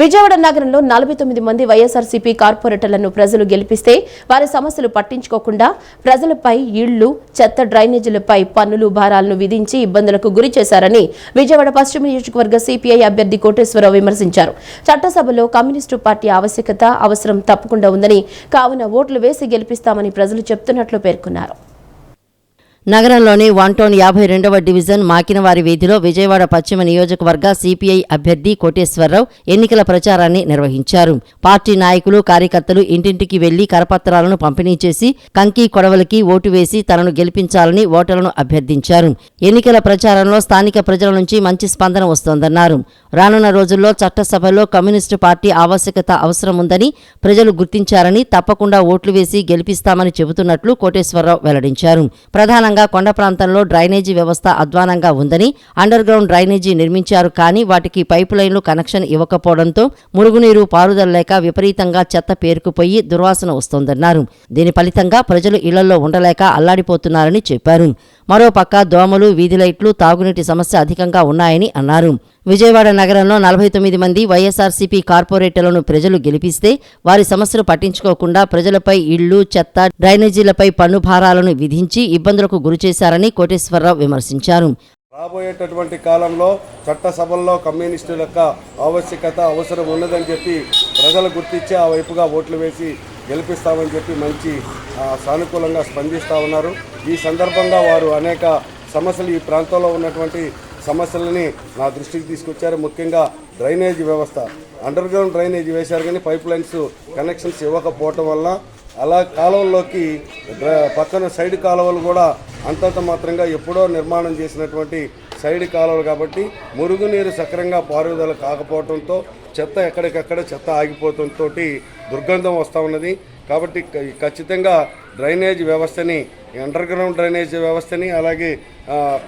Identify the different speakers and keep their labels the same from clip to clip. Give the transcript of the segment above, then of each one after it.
Speaker 1: విజయవాడ నగరంలో నలభై తొమ్మిది మంది వైఎస్ఆర్సీపీ కార్పొరేటర్లను ప్రజలు గెలిపిస్తే వారి సమస్యలు పట్టించుకోకుండా ప్రజలపై ఇళ్ళు చెత్త డ్రైనేజీలపై పన్నులు భారాలను విధించి ఇబ్బందులకు గురి చేశారని విజయవాడ పశ్చిమ నియోజకవర్గ సిపిఐ అభ్యర్థి కోటేశ్వరరావు విమర్శించారు. చట్టసభలో కమ్యూనిస్టు పార్టీ ఆవశ్యకత అవసరం తప్పకుండా ఉందని కావున ఓట్లు వేసి గెలిపిస్తామని ప్రజలు చెప్తున్నట్లు పేర్కొన్నారు.
Speaker 2: నగరంలోని వన్ టౌన్ యాభై రెండవ డివిజన్ మాకినవారి వీధిలో విజయవాడ పశ్చిమ నియోజకవర్గ సిపిఐ అభ్యర్థి కోటేశ్వరరావు ఎన్నికల ప్రచారాన్ని నిర్వహించారు. పార్టీ నాయకులు కార్యకర్తలు ఇంటింటికి వెళ్ళి కరపత్రాలను పంపిణీ చేసి కంకి కొడవలికి ఓటు వేసి తనను గెలిపించాలని ఓటర్లను అభ్యర్థించారు. ఎన్నికల ప్రచారంలో స్థానిక ప్రజల నుంచి మంచి స్పందన వస్తోందన్నారు. రానున్న రోజుల్లో చట్టసభలో కమ్యూనిస్టు పార్టీ ఆవశ్యకత అవసరం ఉందని ప్రజలు గుర్తించారని తప్పకుండా ఓట్లు వేసి గెలిపిస్తామని చెబుతున్నట్లు కోటేశ్వరరావు వెల్లడించారు. ప్రధానంగా కొండ ప్రాంతంలో డ్రైనేజీ వ్యవస్థ అధ్వానంగా ఉందని అండర్ గ్రౌండ్ డ్రైనేజీ నిర్మించారు కానీ వాటికి పైపు లైన్లు కనెక్షన్ ఇవ్వకపోవడంతో మురుగునీరు పారుదల లేక విపరీతంగా చెత్త పేరుకుపోయి దుర్వాసన వస్తోందన్నారు. దీని ఫలితంగా ప్రజలు ఇళ్ళలో ఉండలేక అల్లాడిపోతున్నారని చెప్పారు. మరోపక్క దోమలు వీధి లైట్లు తాగునీటి సమస్య అధికంగా ఉన్నాయని అన్నారు. విజయవాడ నగరంలో నలభై తొమ్మిది మంది వైఎస్ఆర్సీపీ కార్పొరేటర్లను ప్రజలు గెలిపిస్తే వారి సమస్యలు పట్టించుకోకుండా ప్రజలపై ఇళ్ళు చెత్త డ్రైనేజీలపై పన్ను భారాలను విధించి ఇబ్బందులకు గురిచేశారని కోటేశ్వరరావు విమర్శించారు.
Speaker 3: రాబోయేటటువంటి కాలంలో చట్టసభల్లో కమ్యూనిస్టుల యొక్క ఆవశ్యకత అవసరం ఉన్నదని చెప్పి ప్రజలు గుర్తించి ఆ వైపుగా ఓట్లు వేసి గెలిపిస్తామని చెప్పి మంచి సానుకూలంగా స్పందిస్తూ ఉన్నారు. ఈ సందర్భంగా వారు అనేక సమస్యలు ఈ ప్రాంతంలో ఉన్నటువంటి సమస్యలని నా దృష్టికి తీసుకొచ్చారు. ముఖ్యంగా డ్రైనేజ్ వ్యవస్థ. అండర్ గ్రౌండ్ డ్రైనేజ్ వేశారు కానీ పైప్ లైన్స్ కనెక్షన్స్ ఇవ్వకపోవటం వల్ల అలా కాలువల్లోకి పక్కన సైడ్ కాలువలు కూడా అంతంత మాత్రంగా ఎప్పుడో నిర్మాణం చేసినటువంటి సైడ్ కాలువలు కాబట్టి మురుగునీరు సక్రంగా పారుదల కాకపోవడంతో చెత్త ఎక్కడికక్కడ చెత్త ఆగిపోవడంతో దుర్గంధం వస్తూ ఉన్నది. కాబట్టి ఖచ్చితంగా డ్రైనేజ్ వ్యవస్థని అండర్ గ్రౌండ్ డ్రైనేజ్ వ్యవస్థని అలాగే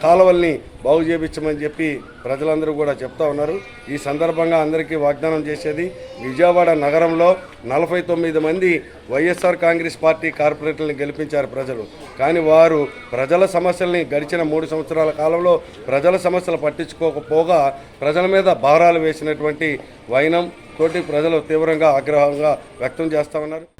Speaker 3: కాలువల్ని బాగు చేపించమని చెప్పి ప్రజలందరూ కూడా చెప్తా ఉన్నారు. ఈ సందర్భంగా అందరికీ వాగ్దానం చేసేది విజయవాడ నగరంలో నలభై తొమ్మిది మంది వైఎస్ఆర్ కాంగ్రెస్ పార్టీ కార్పొరేటర్లను గెలిపించారు ప్రజలు. కానీ వారు ప్రజల సమస్యల్ని గడిచిన మూడు సంవత్సరాల కాలంలో ప్రజల సమస్యలు పట్టించుకోకపోగా ప్రజల మీద భారాలు వేసినటువంటి వైనం తోటి ప్రజలు తీవ్రంగా ఆగ్రహంగా వ్యక్తం చేస్తా ఉన్నారు.